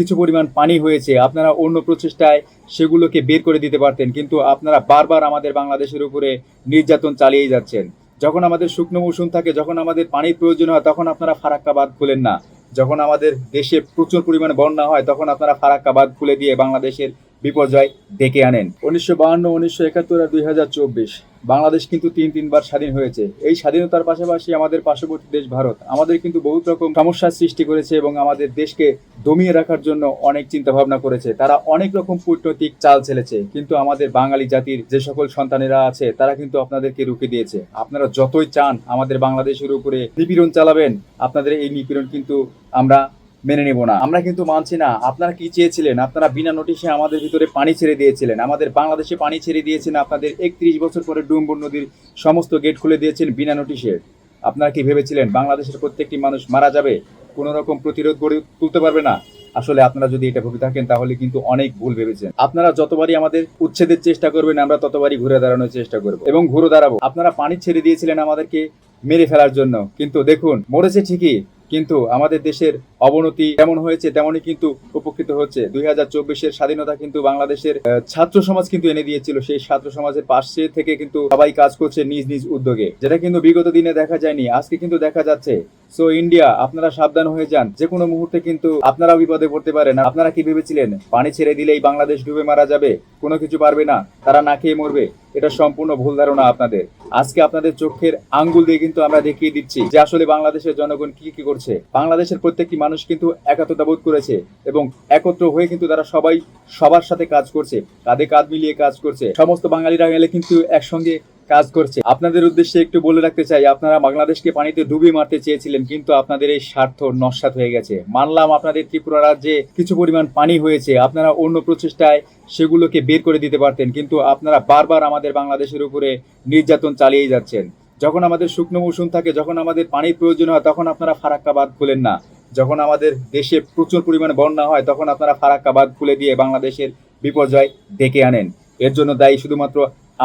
কিছু পরিমাণ পানি হয়েছে, আপনারা অন্য প্রচেষ্টায় সেগুলোকে বের করে দিতে পারতেন, কিন্তু আপনারা বারবার আমাদের বাংলাদেশের উপরে নির্যাতন চালিয়ে যাচ্ছেন। যখন আমাদের শুকনো মৌসুম থাকে, যখন আমাদের পানির প্রয়োজন হয়, তখন আপনারা ফারাক্কা বাদ খুলেন না। যখন আমাদের দেশে প্রচুর পরিমাণে বন্যা হয়, তখন আপনারা ফারাক্কা বাদ খুলে দিয়ে বাংলাদেশের বিপর্যয় ডেকে আনেন। উনিশশো বাহান্ন, উনিশশো একাত্তর আর দুই হাজার চব্বিশ, বাংলাদেশ কিন্তু তিন তিনবার স্বাধীন হয়েছে। এই স্বাধীনতার পাশাপাশি আমাদের পার্শ্ববর্তী দেশ ভারত, আমাদের কিন্তু বহুত রকম সমস্যার সৃষ্টি করেছে এবং আমাদের দেশকে দমিয়ে রাখার জন্য অনেক চিন্তা ভাবনা করেছে। তারা অনেক রকম কূটনৈতিক চাল ছেলেছে, কিন্তু আমাদের বাঙালি জাতির যে সকল সন্তানেরা আছে, তারা কিন্তু আপনাদেরকে রুখে দিয়েছে। আপনারা যতই চান আমাদের বাংলাদেশের উপরে নিপীড়ন চালাবেন, আপনাদের এই নিপীড়ন কিন্তু আমরা মেনে নেব না। আমরা কিন্তু মানছি না। আপনারা কি চেয়েছিলেন? আপনারা বিনা নোটিশে আমাদের ভিতরে পানি ছেড়ে দিয়েছিলেন। আমাদের বাংলাদেশে পানি ছেড়ে দিয়েছেন। আপনাদের একত্রিশ বছর পরে ডুম্বুর নদীর সমস্ত গেট খুলে দিয়েছেন বিনা নোটিশে। আপনারা কি ভেবেছিলেন? বাংলাদেশের প্রত্যেকটি মানুষ মারা যাবে? কোনো রকম প্রতিরোধ গড়ে তুলতে পারবে না? আসলে আপনারা যদি এটা ভেবে থাকেন, তাহলে কিন্তু অনেক ভুল ভেবেছেন। আপনারা যতবারই আমাদের উচ্ছেদের চেষ্টা করবেন, আমরা ততবারই ঘুরে দাঁড়ানোর চেষ্টা করব। এবং ঘুরে দাঁড়াবো। আপনারা পানি ছেড়ে দিয়েছিলেন আমাদেরকে মেরে ফেলার জন্য। কিন্তু দেখুন, মরেছে ঠিকই। কিন্তু আমাদের দেশের অবনতি যেমন হয়েছে, তেমনই কিন্তু উপকৃত হচ্ছে। দুই হাজার চব্বিশের স্বাধীনতা কিন্তু বাংলাদেশের ছাত্র সমাজ কিন্তু এনে দিয়েছিল। সেই ছাত্র সমাজের পাশে থেকে কিন্তু সবাই কাজ করছে নিজ নিজ উদ্যোগে। যেটা কিন্তু বিগত দিনে দেখা যায়নি, আজকে কিন্তু দেখা যাচ্ছে। সো ইন্ডিয়া আপনারা সাবধান হয়ে যান। যে কোনো মুহূর্তে কিন্তু আপনারা বিপদে পড়তে পারেন। আপনারা কি ভেবেছিলেন? পানি ছেড়ে দিলেই বাংলাদেশ ডুবে মারা যাবে? কোনো কিছু পারবে না? তারা না খেয়ে মরবে? এটা সম্পূর্ণ ভুল ধারণা আপনাদের। আজকে আপনাদের চোখের আঙ্গুল দিয়ে কিন্তু আমরা দেখিয়ে দিচ্ছি যে আসলে বাংলাদেশের জনগণ কি কি করছে। বাংলাদেশের প্রত্যেকটি মানুষ কিন্তু একাত্রতা বোধ করেছে এবং একত্র হয়ে কিন্তু তারা সবাই সবার সাথে কাজ করছে কাঁধে কাঁধ মিলিয়ে কাজ করছে। সমস্ত বাঙালিরা গেলে কিন্তু একসঙ্গে কাজ করছে। আপনাদের উদ্দেশ্যে একটু বলে রাখতে চাই, আপনারা বাংলাদেশকে পানিতে ডুবিয়ে মারতে চেয়েছিলেন, কিন্তু আপনাদের এই স্বার্থ নস্বাত হয়ে গেছে। মানলাম আপনাদের ত্রিপুরা রাজ্যে কিছু পরিমাণ পানি হয়েছে, আপনারা অন্য প্রচেষ্টায় সেগুলোকে বের করে দিতে পারতেন, কিন্তু আপনারা বারবার আমাদের বাংলাদেশের উপরে নির্যাতন চালিয়ে যাচ্ছেন। যখন আমাদের শুকনো মৌসুম থাকে, যখন আমাদের পানির প্রয়োজন হয়, তখন আপনারা ফারাক্কা বাঁধ খুলেন না। যখন আমাদের দেশে প্রচুর পরিমাণে বন্যা হয়, তখন আপনারা ফারাক্কা বাঁধ খুলে দিয়ে বাংলাদেশের বিপর্যয় ডেকে আনেন। এর জন্য দায়ী শুধুমাত্র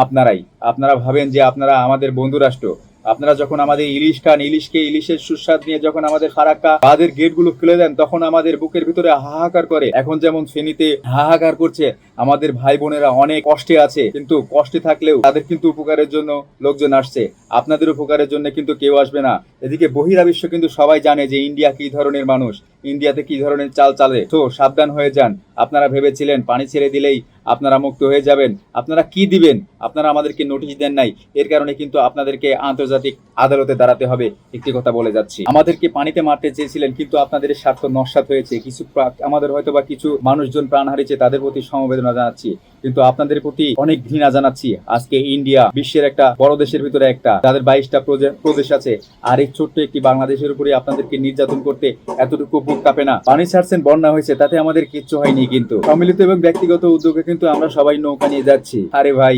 আপনারাই। আপনারা ভাবেন যে আপনারা আমাদের বন্ধু রাষ্ট্র। আপনারা যখন আমাদের ইলিশ খান, ইলিশকে ইলিশের সুস্বাদ নিয়ে যখন আমাদের ফারাক্কা বাঁধের গেটগুলো খুলে দেন, তখন আমাদের বুকের ভিতরে হাহাকার করে। এখন যেমন ফেনীতে হাহাকার করছে, আমাদের ভাই বোনেরা অনেক কষ্টে আছে, কিন্তু কষ্টে থাকলেও তাদের কিন্তু উপকারের জন্য লোকজন আসছে। আপনাদের উপকারের জন্য কিন্তু কেউ আসবে না। এদিকে বহিরাবিশ্ব কিন্তু সবাই জানে যে ইন্ডিয়া কি ধরনের মানুষ। ইন্ডিয়াতে কি ধরনের চাল চালে? তো সাবধান হয়ে যান। আপনারা ভেবেছিলেন পানি ছেড়ে দিলেই আপনারা মুক্ত হয়ে যাবেন। আপনারা কি দিবেন? আপনারা আমাদেরকে নোটিশ দেন নাই। এর কারণে কিন্তু আপনাদেরকে আন্তর্জাতিক আদালতে দাঁড়াতে হবে। একটি কথা বলে যাচ্ছি। আমাদেরকে পানিতে মারতে চেয়েছিলেন কিন্তু আপনাদের স্বার্থ নস্বাত হয়েছে। কিছু আমাদের হয়তো বা কিছু মানুষজন প্রাণ হারিয়েছে, তাদের প্রতি সমবেদনা জানাচ্ছি। কিন্তু আপনাদের প্রতি অনেক ঘৃণা জানাচ্ছি। আজকে ইন্ডিয়া বিশ্বের একটা বড় দেশের ভিতরে একটা। যাদের বাইশটা প্রদেশ আছে, আর এই ছোট্ট একটি বাংলাদেশের উপরে আপনাদেরকে নির্যাতন করতে এতটুকু বুক কাঁপে না। পানি ছাড়ছেন, বন্যা হয়েছে, তাতে আমাদের কিচ্ছু হয়নি কিন্তু। সম্মিলিত এবং ব্যক্তিগত উদ্যোগে কিন্তু আমরা সবাই নৌকা নিয়ে যাচ্ছি। আরে ভাই,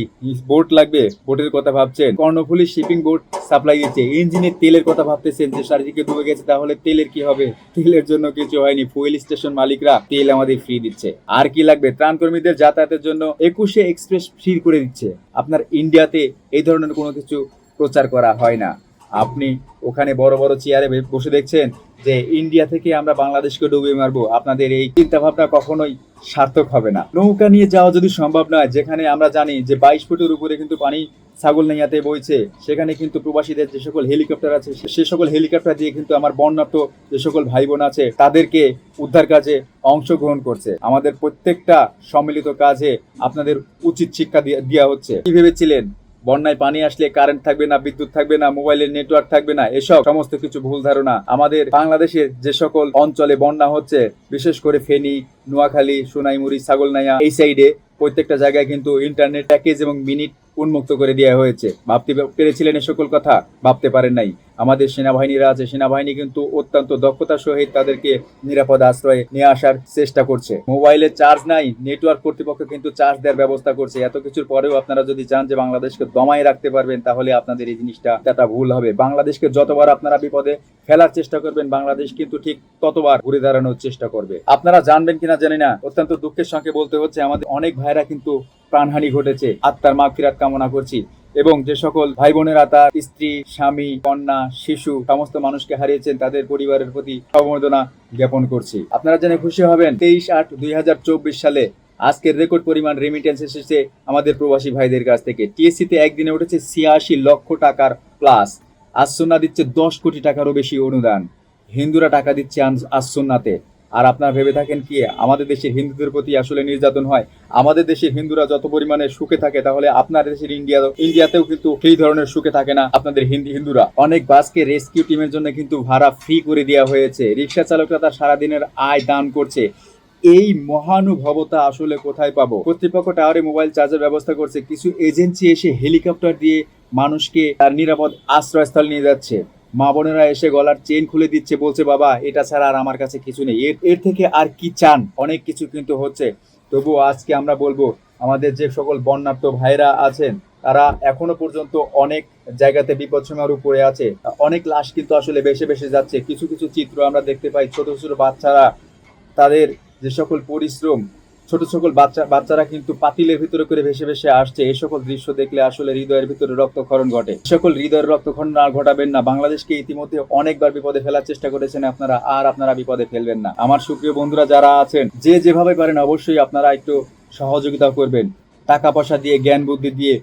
বোট লাগবে, বোটের কথা ভাবছেন। কর্ণফুলি শিপিং বোট সাপ্লাই দিচ্ছে। ইঞ্জিনের তেলের কথা ভাবতেছেন যে চারিদিকে ডুবে গেছে, তাহলে তেলের কি হবে? তেলের জন্য কিছু হয়নি। ফুয়েল স্টেশন মালিকরা তেল আমাদের ফ্রি দিচ্ছে। আর কি লাগবে? ত্রাণ কর্মীদের যাতায়াতের জন্য একুশে এক্সপ্রেস ফ্রি করে দিচ্ছে। আপনার ইন্ডিয়াতে এই ধরনের কোনো কিছু প্রচার করা হয় না। আপনি ওখানে বড় বড় চেয়ারে বসে দেখছেন যে ইন্ডিয়া থেকে আমরা বাংলাদেশকে ডুবিয়ে মারবো। আপনাদের এই চিন্তা ভাবনা কখনোই সার্থক হবে না। নৌকা নিয়ে যাওয়া যদি সম্ভব নয়, যেখানে আমরা জানি যে বাইশ ফুটের উপরে কিন্তু পানি ছাগল নাইয়াতে বইছে, সেখানে কিন্তু প্রবাসীদের যে সকল হেলিকপ্টার আছে, সে- সকল হেলিকপ্টার দিয়ে কিন্তু আমার বন্যার্থ যে সকল ভাই বোন আছে, তাদেরকে উদ্ধার কাজে অংশগ্রহণ করছে। আমাদের প্রত্যেকটা সম্মিলিত কাজে আপনাদের উচিত শিক্ষা দেওয়া হচ্ছে। কি ভেবেছিলেন? বন্যায় পানি আসলে কারেন্ট থাকবে না, বিদ্যুৎ থাকবে না, মোবাইলের নেটওয়ার্ক থাকবে না, এসব সমস্ত কিছু ভুল ধারণা আমাদের বাংলাদেশের যে সকল অঞ্চলে বন্যা হচ্ছে, বিশেষ করে ফেনী, নোয়াখালী, সোনাইমুড়ি, ছাগলনাইয়া, এই সাইডে প্রত্যেকটা জায়গায় কিন্তু ইন্টারনেট প্যাকেজ এবং মিনিট উন্মুক্ত করে দেওয়া হয়েছে। ভাবতে পেরেছিলেন এ সকল কথা? ভাবতে পারেন নাই। আমাদের সেনাবাহিনীরা আছে, সেনাবাহিনী কিন্তু অত্যন্ত দক্ষতার সহিত তাদেরকে নিরাপদ আশ্রয়ে নিয়ে আসার চেষ্টা করছে। মোবাইলে চার্জ নাই, নেটওয়ার্ক কর্তৃপক্ষ কিন্তু চার্জ দেওয়ার ব্যবস্থা করছে। এত কিছুর পরেও আপনারা যদি চান যে বাংলাদেশকে দমায় রাখতে পারবেন, তাহলে আপনাদের এই জিনিসটা এটা ভুল হবে। বাংলাদেশকে যতবার আপনারা বিপদে ফেলার চেষ্টা করবেন, বাংলাদেশ কিন্তু ঠিক ততবার ঘুরে দাঁড়ানোর চেষ্টা করবে। আপনারা জানবেন কিনা জানি না, অত্যন্ত দুঃখের সঙ্গে বলতে হচ্ছে, আমাদের অনেক ভাইরা কিন্তু প্রাণহানি ঘটেছে। আত্মার মাগফিরাত কামনা করছি। এবং যে সকল ভাই বোনেরা তার স্ত্রী, স্বামী, কন্যা, শিশু সমস্ত মানুষকে হারিয়েছেন, তাদের পরিবারের প্রতি সমবেদনা জ্ঞাপন করছি। আপনারা জেনে খুশি হবেন, তেইশ আট দুই সালে আজকের রেকর্ড পরিমাণ রেমিটেন্স এসেছে আমাদের প্রবাসী ভাইদের কাছ থেকে। টিএসসিতে একদিনে উঠেছে ছিয়াশি লক্ষ টাকার প্লাস আসন্না দিচ্ছে দশ কোটি টাকারও বেশি অনুদান। হিন্দুরা টাকা দিচ্ছে আসন্নাতে আর আপনারা ভেবে থাকেন কি, আমাদের দেশের হিন্দুদের প্রতি আসলে নির্যাতন হয়। আমাদের দেশের হিন্দুরা যত পরিমাণে সুখে থাকে, তাহলে আপনার দেশের ইন্ডিয়া, ইন্ডিয়াতেও কিন্তু সেই ধরনের সুখে থাকে না আপনাদের হিন্দি হিন্দুরা। অনেক বাসকে রেস্কিউ টিমের জন্য কিন্তু ভাড়া ফ্রি করে দেওয়া হয়েছে। রিক্সা চালকরা তার সারাদিনের আয় দান করছে। এই মহানুভবতা আসলে কোথায় পাবো? কর্তৃপক্ষ টাওয়ারে মোবাইল চার্জের ব্যবস্থা করছে। কিছু এজেন্সি এসে হেলিকপ্টার দিয়ে মানুষকে তার নিরাপদ আশ্রয়স্থল নিয়ে যাচ্ছে। মা বোনেরা এসে গলার চেন খুলে দিচ্ছে, বলছে, বাবা, এটা ছাড়া আর আমার কাছে কিছু নেই। এর এর থেকে আর কি চান? অনেক কিছু কিন্তু হচ্ছে। তবুও আজকে আমরা বলব, আমাদের যে সকল বন্যার্থ ভাইরা আছেন, তারা এখনও পর্যন্ত অনেক জায়গাতে বিপদসীমার উপরে আছে। অনেক লাশ কিন্তু আসলে বেশি বেশি যাচ্ছে। কিছু কিছু চিত্র আমরা দেখতে পাই। ছোট ছোট বাচ্চারা, তাদের যে সকল পরিশ্রম ছোট সকল বাচ্চা বাচ্চারা কিন্তু পাতিলের ভিতরে করে ভেসে ভেসে আসছে। এই সকল দৃশ্য দেখলে আসলে হৃদয়ের ভিতরে রক্তক্ষরণ ঘটে। সকল হৃদয়ের রক্তক্ষরণ আর ঘটাবেন না। বাংলাদেশকে ইতিমধ্যে অনেকবার বিপদে ফেলার চেষ্টা করেছেন আপনারা, আর আপনারা বিপদে ফেলবেন না। আমার সুপ্রিয় বন্ধুরা যারা আছেন, যে যেভাবে পারেন অবশ্যই আপনারা একটু সহযোগিতা করবেন। টাকা পয়সা দিয়ে, জ্ঞান বুদ্ধি দিয়ে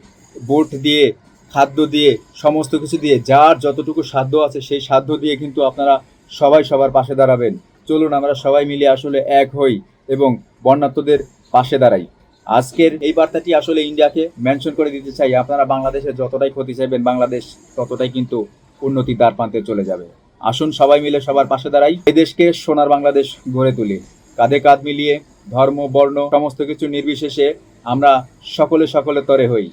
ভোট দিয়ে, খাদ্য দিয়ে, সমস্ত কিছু দিয়ে, যার যতটুকু সাধ্য আছে সেই সাধ্য দিয়ে কিন্তু আপনারা সবাই সবার পাশে দাঁড়াবেন। চলুন আমরা সবাই মিলে আসলে এক হই। এবং বন্যার্থদের পাশে দাঁড়াই। আজকের এই বার্তাটি আসলে ইন্ডিয়াকে মেনশন করে দিতে চাই। আপনারা বাংলাদেশের যতটাই ক্ষতি চাইবেন, বাংলাদেশ ততটাই কিন্তু উন্নতি দ্বার প্রান্তে চলে যাবে। আসুন সবাই মিলে সবার পাশে দাঁড়াই। এদেশকে সোনার বাংলাদেশ গড়ে তুলি। কাঁধে কাঁধ মিলিয়ে ধর্ম, বর্ণ, সমস্ত কিছু নির্বিশেষে আমরা সকলে সকলে তরে হই।